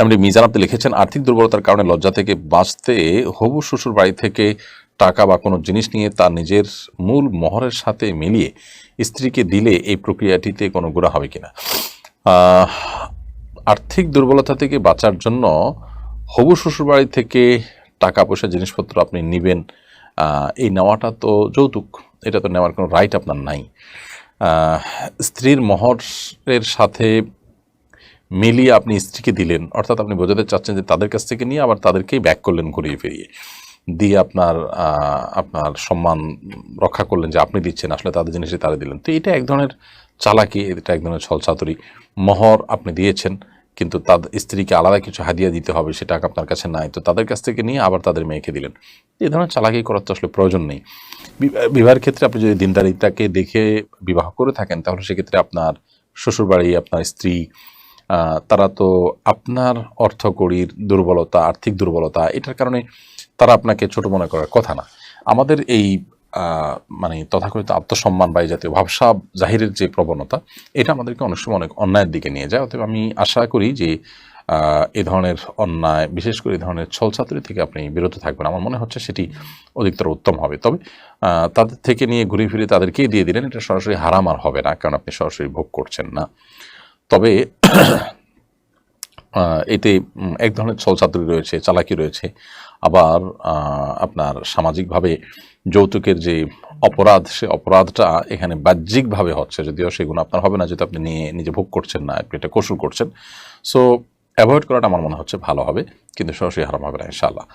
এমনি মিজান আপনি লিখেছেন, আর্থিক দুর্বলতার কারণে লজ্জা থেকে বাঁচতে হবু শ্বশুর বাড়ি থেকে টাকা বা কোনো জিনিস নিয়ে তার নিজের মূল মহরের সাথে মিলিয়ে স্ত্রীকে দিলে এই প্রক্রিয়াটিতে কোনো গোড়া হবে কিনা। আর্থিক দুর্বলতা থেকে বাঁচার জন্য হবু শ্বশুর বাড়ি থেকে টাকা, পয়সা, জিনিসপত্র আপনি নেবেন এই নেওয়াটা তো যৌতুক, এটা তো নেওয়ার কোনো রাইট আপনার নাই। স্ত্রীর মহরের সাথে মিলিয়ে আপনি স্ত্রীকে দিলেন, অর্থাৎ আপনি বোঝাতে চাচ্ছেন যে তাদের কাছ থেকে নিয়ে আবার তাদেরকেই ব্যাক করলেন ঘুরিয়ে ফিরিয়ে। দিয়ে আপনার আপনার সম্মান রক্ষা করলেন যে আপনি দিচ্ছেন, আসলে তাদের জিনিসই তারা দিলেন। তো এটা এক ধরনের চালাকি, এটা এক ধরনের ছলচাতুরি মহর আপনি দিয়েছেন, কিন্তু তাদের স্ত্রীকে আলাদা কিছু হাদিয়া দিতে হবে সে টাকা আপনার কাছে নাই। তো তাদের কাছ থেকে নিয়ে আবার তাদের মেয়েকে দিলেন। এই ধরনের চালাকি করার তো আসলে প্রয়োজন নেই। বিবাহের ক্ষেত্রে আপনি যদি দিনদারিতাকে দেখে বিবাহ করে থাকেন, তাহলে সেক্ষেত্রে আপনার শ্বশুরবাড়ি, আপনার স্ত্রী তারা তো আপনার অর্থকড়ির দুর্বলতা, আর্থিক দুর্বলতা, এটার কারণে তারা আপনাকে ছোট মনে করার কথা না। আমাদের এই মানে তথাকথিত আত্মসম্মান বা এই জাতীয় ভাবসা জাহিরের যে প্রবণতা, এটা আমাদেরকে অনেক সময় অনেক অন্যায়ের দিকে নিয়ে যায়। অতএব আমি আশা করি যে এ ধরনের অন্যায়, বিশেষ করে এই ধরনের ছলছাতুরি থেকে আপনি বিরত থাকবেন। আমার মনে হচ্ছে সেটি অধিকতর উত্তম হবে। তবে তাদের থেকে নিয়ে ঘুরে ফিরে তাদেরকেই দিয়ে দিলেন, এটা সরাসরি হারাম আর হবে না, কারণ আপনি সরাসরি ভোগ করছেন না। তবে এতে এক ধরনের ছলচাতুরি রয়েছে, চালাকি রয়েছে। আবার আপনার সামাজিকভাবে যৌতুকের যে অপরাধ, সে অপরাধটা এখানে বাহ্যিকভাবে হচ্ছে, যদিও সেগুলো আপনার হবে না, যেহেতু আপনি নিয়ে, নিজে ভোগ করছেন না, আপনি এটা কসুর করছেন। সো অ্যাভয়েড করাটা আমার মনে হচ্ছে ভালো হবে, কিন্তু সরাসরি হারাম হবে না, ইনশাআল্লাহ।